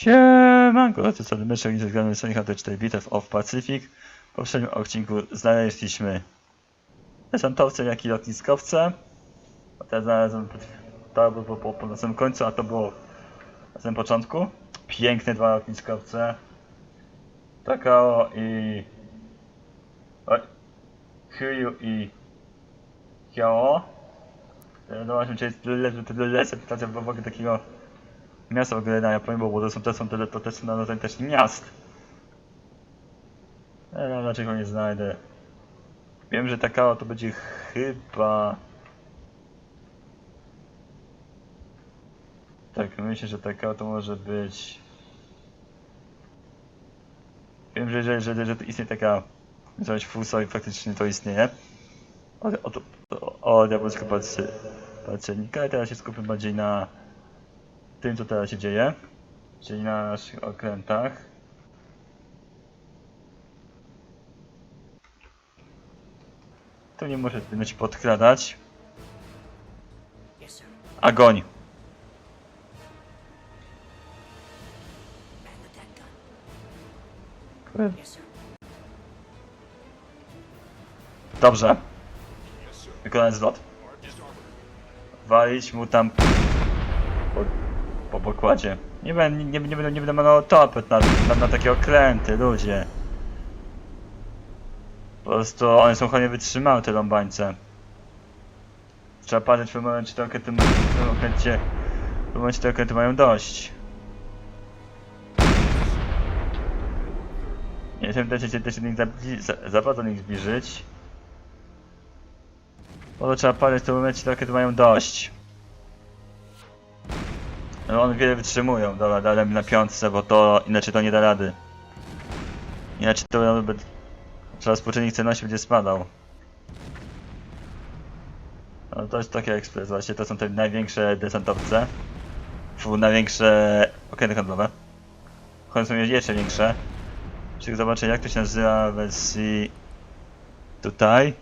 Siemanko, to co meczek z gramy Sonic Hunter 4 Bitew of Pacific. W poprzednim odcinku znaleźliśmy desantowce, jak i lotniskowce. A teraz znalazłem to było po, po, na samym końcu, a to było na samym początku. Piękne dwa lotniskowce. Takao i... Oj. Hyu i... Hyao. Zobaczmy, czy jest lepsze, tyle lepsze, w ogóle takiego miasta w ogóle na Japonii, bo to są, to są, to, to też są na też miast. Ale dlaczego nie znajdę? Wiem, że Takao to będzie chyba... Tak, myślę, że Takao to może być... Wiem, że, że, że, że to istnieje taka... Coś Fuso i faktycznie to istnieje. O, o, to, o, o diabelsko patrzy, patrzennika i teraz się skupię bardziej na tym, co teraz się dzieje, czyli na naszych okrętach. Tu nie może będę się podkradać. Agoń! Dobrze. Wykonać zlot. Walić mu tam po, po pokładzie. Nie będę, nie, nie, będę, nie będę malował topet na, na, na takie okręty, ludzie. Po prostu one są chonie wytrzymałe, te ląbańce. Trzeba patrzeć w tym momencie, czy okręty, w tym w momencie te okręty mają dość. Nie jestem też się też nich zabli- za, za bardzo nich zbliżyć. Bo to trzeba patrzeć w momencie, te okręty mają dość. No one wiele wytrzymują, dobra, dałem na piątce, bo to inaczej to nie da rady. Inaczej to by... Trzeba współczynnik cenności będzie spadał. No to jest takie ekspres właśnie, to są te największe desantowce. Fu, największe okręty handlowe. Choć są jeszcze większe. Czyli zobaczę jak to się nazywa w wersji tutaj.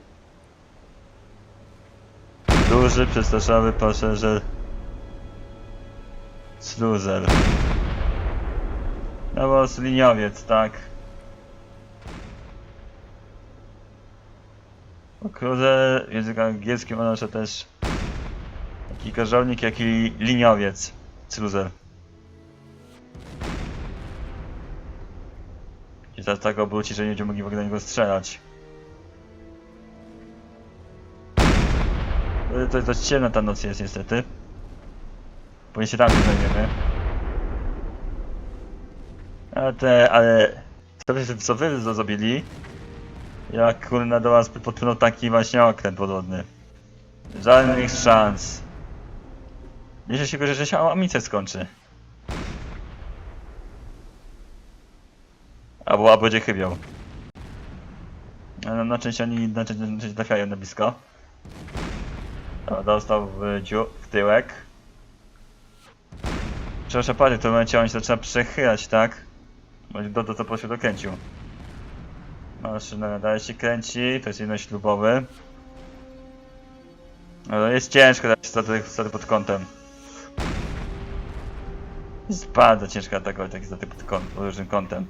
Duży, przestarzały pasażer Sluzer. No bo liniowiec, tak. O w języku angielskim oznacza też taki korzownik, jak i liniowiec. Sluzer. I teraz tak obróci, że nie będziemy mogli w ogóle na niego strzelać. To jest dość ciemna ta noc jest niestety. Bo się tam nie znajdziemy. Ale te, ale... Co wy, co wy zrobili? Jak kurna do was podpłynął taki właśnie okręt podwodny. Żadnych szans. Liczę się, że się amunicja skończy. Albo, albo będzie chybiał. Ale na część oni na część, na część trafiają na blisko. Dobra, dostał w, w tyłek. Przepraszam panie, w tym momencie on się zaczyna przechylać, tak? Będzie do, to po się dokręcił. Maszyna dalej się kręci, to jest jedność ślubowy. Ale jest ciężko dać staty, staty pod kątem. Jest bardzo ciężko atakować takie staty pod, kąt, pod różnym kątem.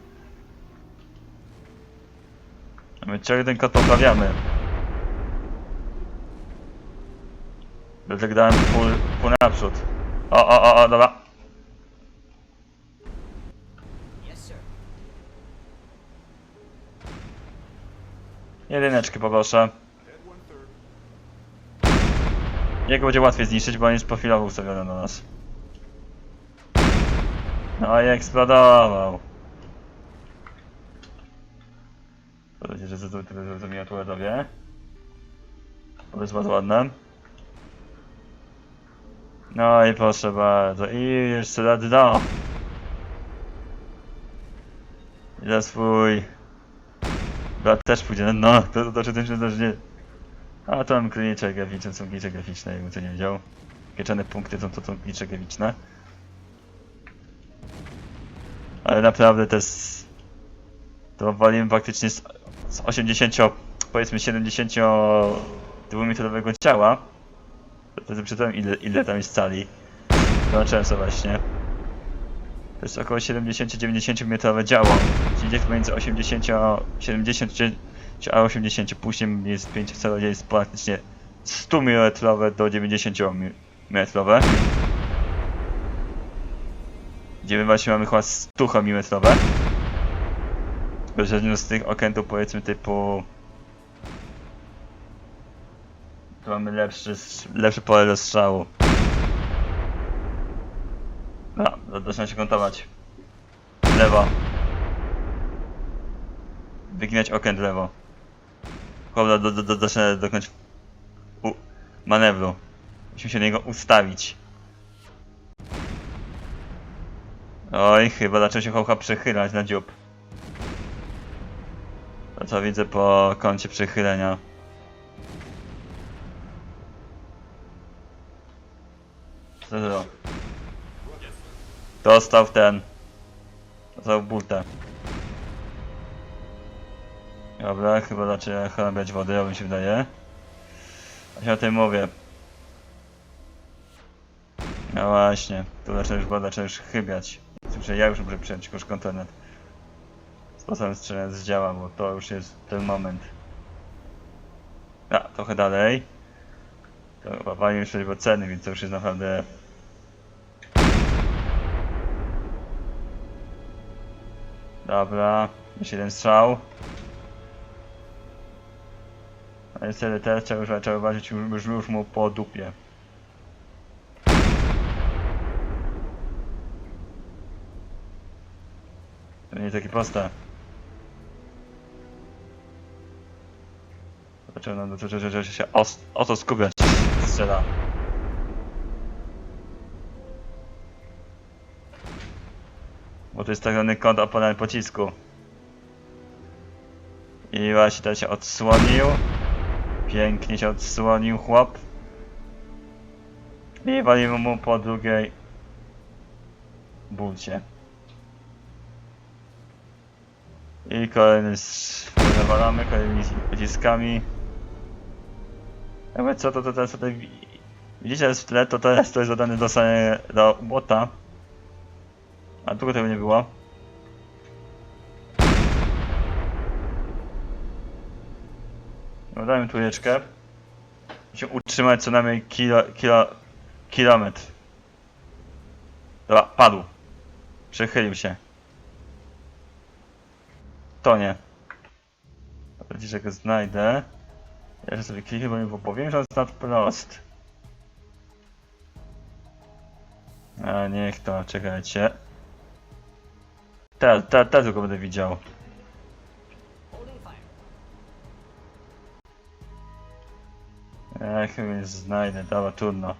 My ciągle ten kąt poprawiamy. Dlatego dałem pół, pół naprzód. O, o, o, o, dobra. Jedyneczkę poproszę. Jego będzie łatwiej zniszczyć, bo on jest profilowo ustawiony na nas. No i eksplodował. Mam że to zrozumiała tu ładowie. To jest bardzo ładne. No i proszę bardzo. I jeszcze dno. I za swój... Brat też pójdzie dno. To znaczy tym się nie... A to mam klinicze graficzne, są klinicze graficzne, jakbym co nie wiedział. Pieczone punkty to, to są klinicze graficzne. Ale naprawdę to jest... To waliłem faktycznie z, z 80, powiedzmy 72 metrowego ciała. To, to przeczytałem ile, ile tam jest cali. Zobaczyłem sobie właśnie. To jest około 70-90 metrowe działo. Czyli gdzieś pomiędzy 80 a 70 czy, czy a 80. Później jest 5 celo, jest praktycznie 100 metrowe do 90 metrowe. Gdzie my właśnie mamy chyba 100 milimetrowe. Bezwzględnie z tych okrętów powiedzmy typu... Tu mamy lepszy, lepsze pole do strzału. No, zaczyna się kątować. Lewo. Wyginać okręt lewo. Dobra, do, do, do, zaczyna dokonać u, manewru. Musimy się do niego ustawić. Oj, chyba zaczął się hołcha przechylać na dziób. To co widzę po kącie przechylenia. Dostał ten. Dostał butę. Dobra, chyba zaczyna chrabiać wody, ja mi się wydaje. Się o tym mówię. No właśnie, tu zaczyna już woda, zaczyna już chybiać. Słyszę, ja już muszę przyjąć już kontener. Sposobem strzelania zdziała, bo to już jest ten moment. A, trochę dalej. To chyba pani już bo ceny, więc to już jest naprawdę... Dobra, jeszcze jeden strzał. A niestety teraz trzeba trzeba uważać już, już, mu po dupie. To nie takie proste. Zaczyna nam to, że, że się o, o to skupiać. Strzela. Bo to jest tak zwany kąt oponent pocisku. I właśnie teraz się odsłonił. Pięknie się odsłonił chłop. I walimy mu po drugiej bulcie. I kolejny nawalamy, kolejnymi pociskami. Jakby co to, to teraz tutaj wi- widzicie w tle, to teraz to jest dodany do, do błota. A długo tego nie było. No dajmy trójeczkę. Musimy utrzymać co najmniej kilo, kilo, kilometr. Dobra, padł. Przechylił się. To nie. Dobra, że go znajdę. Ja sobie kliknę, bo mi powiem, że on jest prost. A niech to, czekajcie. Teraz, teraz, teraz go będę widział. Ja chyba nie znajdę, dobra, trudno.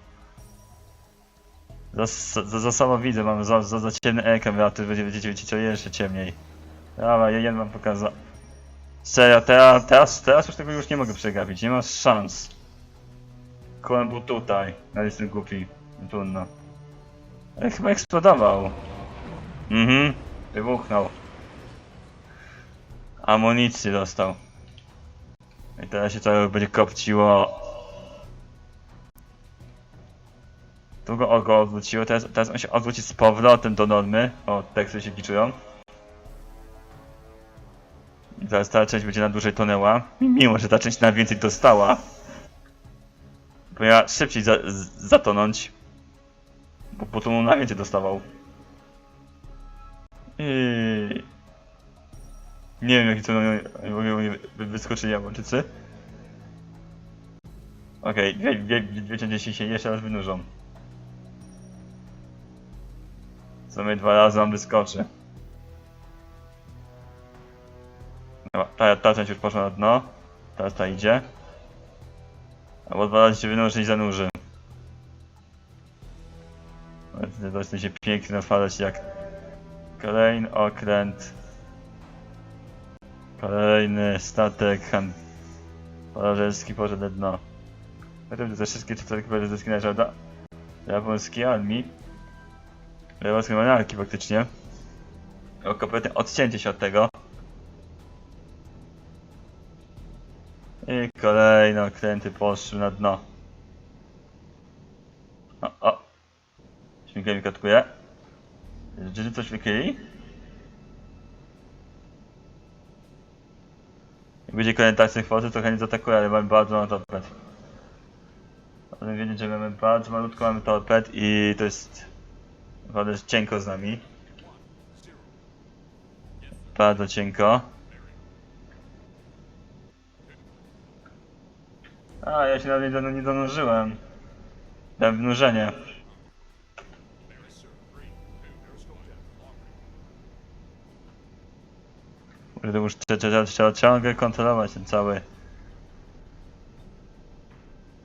Za, za, za samo widzę, mam za, za, za ciemny ekran, a ty będzie będziecie widzieć jeszcze ciemniej. Ja jeden wam pokazał. Serio, teraz, teraz, teraz już tego już nie mogę przegapić, nie ma szans. Kołem był tutaj, ale jestem głupi, no trudno. Ale chyba eksplodował. Mhm, wybuchnął. Amunicję dostał. I teraz się to będzie kopciło. Tu go, go odwróciło, teraz, teraz on się odwróci z powrotem do normy. O, teksty się kiczują. I teraz ta część będzie na dłużej tonęła. Mimo, że ta część na więcej dostała. Powinna szybciej za, zatonąć. Bo potem na więcej dostawał. I... Nie wiem jaki to wyskoczyli Japończycy. Okej, okay, dwie, dwie, dwie części się jeszcze raz wynurzą. Co mnie dwa razy on wyskoczy. Ta, ta część już poszła na dno. Teraz ta idzie. Albo dwa razy się wynurzy i zanurzy. To jest się pięknie otwarać jak kolejny okręt. Kolejny statek han... Palarzelski poszedł na dno. Potem ze wszystkie statki palarzerskie należały do japońskiej armii. Japońskiej monarchii faktycznie. O kompletne odcięcie się od tego. I kolejne okręty poszły na dno. O, o. Śmigaj mi katkuje. Czy coś wykryli? Jak będzie kolejny taksy kwoty, to chętnie zaatakuję, ale mamy bardzo mało torped. Ale wiedzieć, że mamy bardzo malutko mamy torped i to jest naprawdę cienko z nami. Bardzo cienko. A, ja się nawet nie, don- nie donurzyłem. Dałem wnurzenie. Kurde, już trzeba, ciągle kontrolować ten cały...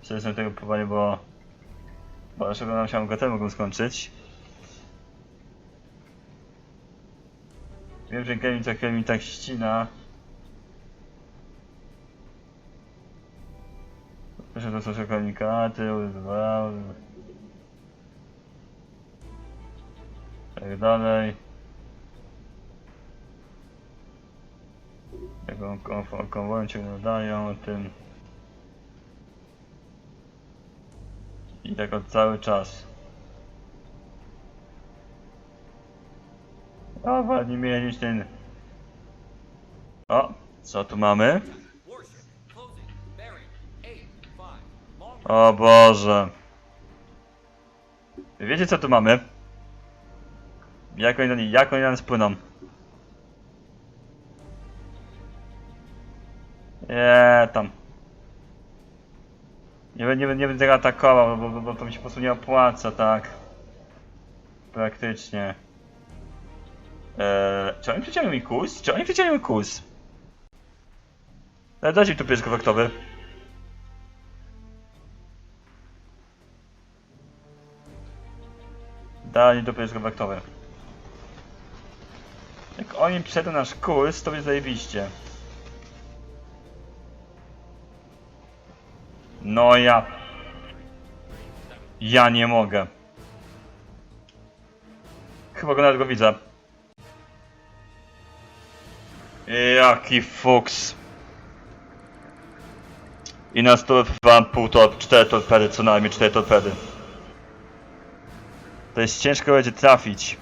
Przecież tego powoli, bo... Bo dlaczego nam się go mogą skończyć. Wiem, że co chwilę mi tak ścina. Proszę to są komunikaty, używał. Tak dalej. Jaką kon- konwojem cię nadają tym. I tak od cały czas. O, ładnie mielić ten. O, co tu mamy? Warship. Closing. Bearing. 8, 5. Long O Boże. Wiecie co tu mamy? Jak oni, jak oni na nas płyną? Nie tam. Nie, nie, nie będę tego atakował, bo, bo, bo to mi się po prostu nie opłaca, tak. Praktycznie. Eee, czy oni przyciągną mi kurs? Czy oni przyciągną mi kurs? Ale dajcie mi tu pies kontaktowy. Dali do pies kontaktowy. Jak oni przejdą nasz kurs, to będzie zajebiście. No ja... Ja nie mogę. Chyba go nawet go widzę. Jaki fuks. I na stole wam pół to, cztery torpedy, co najmniej cztery torpedy. To jest ciężko będzie trafić.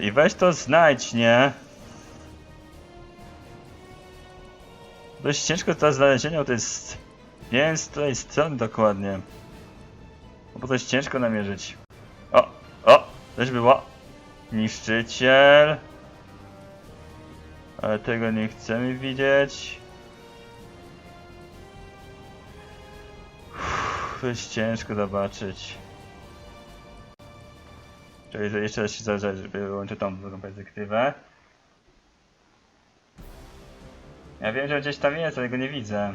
I weź to znajdź, nie? Dość ciężko to znalezienie, to jest... Wiem z której strony dokładnie. No bo to jest ciężko namierzyć. O, o, też było. Niszczyciel. Ale tego nie chcemy widzieć. Uff, To jest ciężko zobaczyć. Czekaj, jeszcze raz się zależy, żeby wyłączyć tą drugą perspektywę. Ja wiem, że gdzieś tam jest, ale go nie widzę.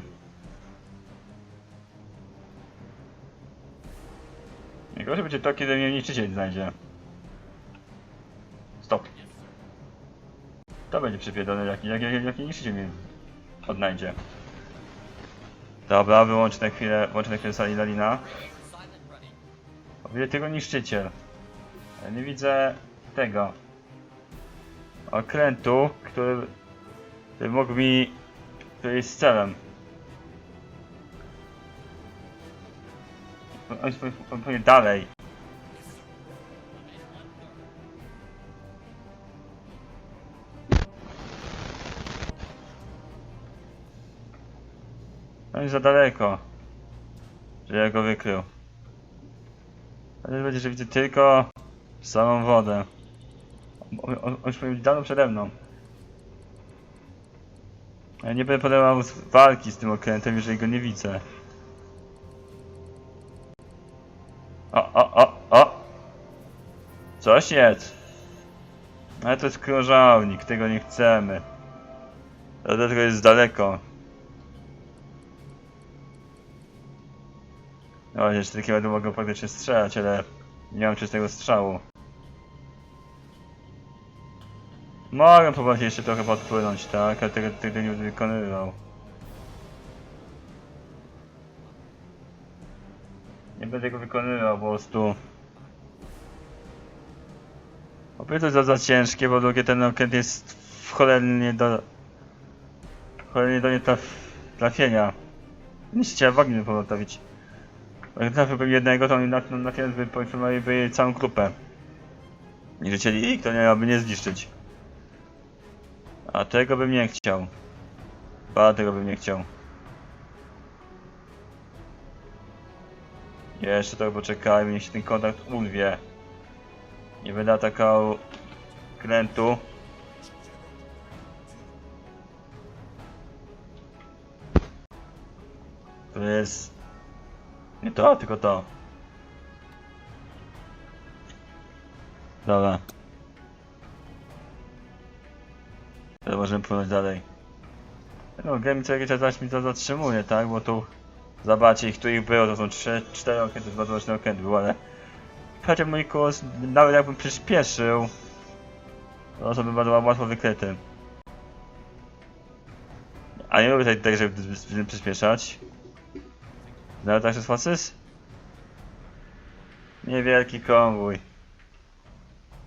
Najgorsze będzie to, kiedy mnie niszczyciel znajdzie. Stop. To będzie przypierdolone, jaki, jaki, jaki, jaki niszczyciel mnie odnajdzie. Dobra, wyłączę na chwilę, włączę na chwilę sali Lalina. Silent running. O, Widzę tego niszczyciel. Ale nie widzę tego. Okrętu, który, który mógł mi... który jest celem. Dalej. On jest za daleko. Że ja go wykrył. Ale będzie, że widzę tylko samą wodę. On, już być dawno przede mną. Ja nie będę podejmował walki z tym okrętem, jeżeli go nie widzę. O, o, o, o! Coś jest! Ale to jest krążownik, tego nie chcemy. Dlatego jest daleko. No, jeszcze takie będą mogą faktycznie strzelać, ale nie mam czystego strzału. Mogę próbować jeszcze trochę podpłynąć, tak? Ale tego, tego nie będę wykonywał. Nie będę tego wykonywał po prostu. Pierwsze to za, za ciężkie, po drugie ten okręt jest w cholernie do... cholernie do nie traf, trafienia. Nie chciałem wagi pozostawić. Jak trafiłbym jednego, to oni na, na, na by poinformowaliby całą grupę. Nie życieli ich, to nie aby nie zniszczyć. A tego bym nie chciał. A tego bym nie chciał. Jeszcze trochę poczekajmy, niech się ten kontakt urwie. Nie będę atakował krętu. To jest... Nie to, tylko to. Dobra. Teraz możemy płynąć dalej. No, game co jakiś czas mi to zatrzymuje, tak? Bo tu... Zobaczcie, ich tu ich było, to są 3, 4 okręty, 2 roczne okręty było, ale... Chociaż mój kurs, nawet jakbym przyspieszył... To to by bardzo łatwo wykryty. A nie lubię tak, tak żeby przyspieszać. No tak jest facys? Niewielki konwój.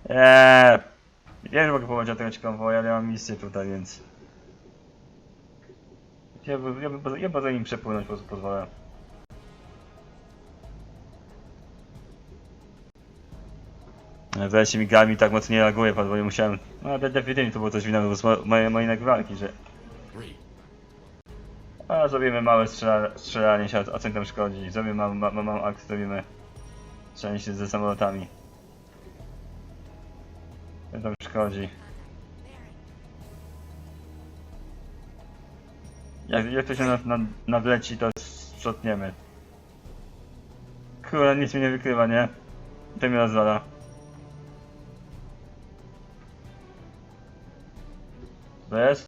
Eee, wiem, że mogę pomóc tego konwoju, ale mam misję tutaj, więc... Ja, by- ja, by- ja nim przepłynąć po prostu pozwolę. Wreszcie migami tak mocno nie reaguje, bo nie musiałem... No ewidentnie to było coś winnego z mo- mojej, nagrywarki, że... A zrobimy małe strzela, strzelanie się, a co tam szkodzi? Zrobimy małą ma, ma, małą akcję, zrobimy... Strzelanie się ze samolotami. Im tam szkodzi? Jak, jak to się na, na, nawleci, to sprzątniemy. Kurde, nic mi nie wykrywa, nie? To mnie rozwala. To jest?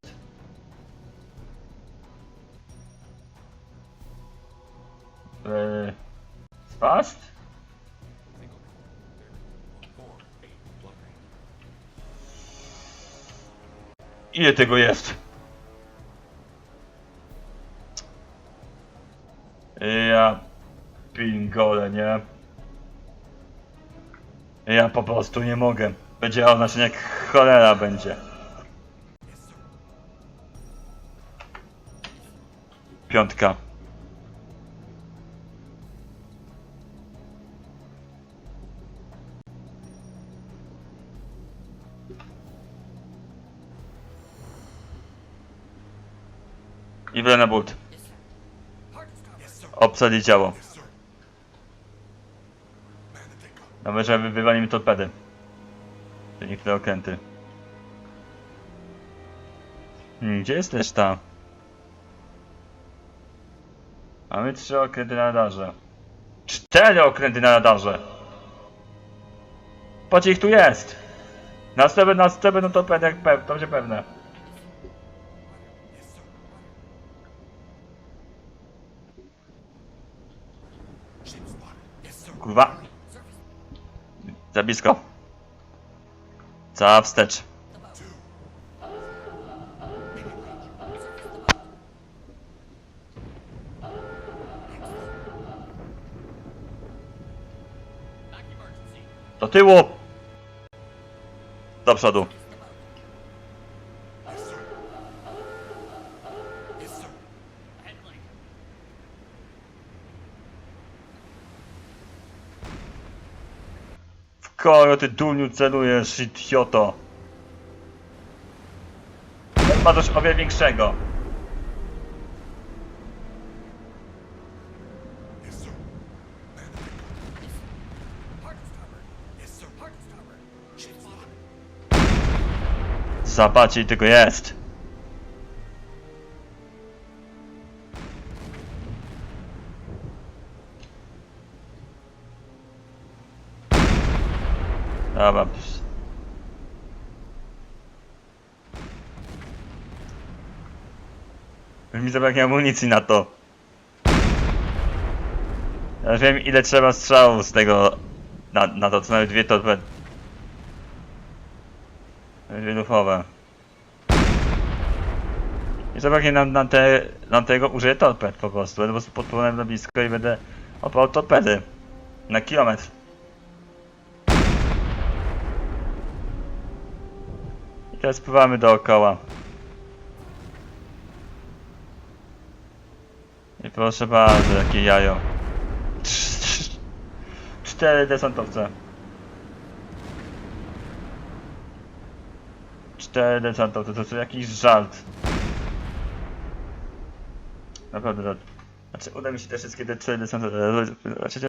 Eee, spast? Ile tego jest? Ja pingole, nie? Ja po prostu nie mogę. Będzie oznaczenie jak cholera będzie. Piątka. I na but. Obsadzić działo. Nawet, że wywalimy torpedy. To niektóre okręty. Hmm, gdzie jest reszta? Mamy trzy okręty na radarze. Cztery okręty na radarze! Patrz ich tu jest! Następne, następne no torpedy jak pew, to będzie pewne. Kurwa. Za blisko. Za wstecz. Do tyłu. Do przodu. W kogo ty duniu celujesz, idioto? Ma coś o wiele większego. Zobaczcie, tego jest. Już mi amunicji na to. Ja wiem ile trzeba strzałów z tego na, na to, co nawet dwie torpedy. Dwie lufowe. I zabraknie nam na, te, na tego użyję torped po prostu. Będę po prostu podpłynąłem na blisko i będę opał torpedy. Na kilometr. teraz pływamy dookoła. I proszę bardzo, jakie jajo. Cztery desantowce. Cztery desantowce, to jest jakiś żart. Naprawdę, żart. Znaczy, uda mi się te wszystkie te cztery desantowce.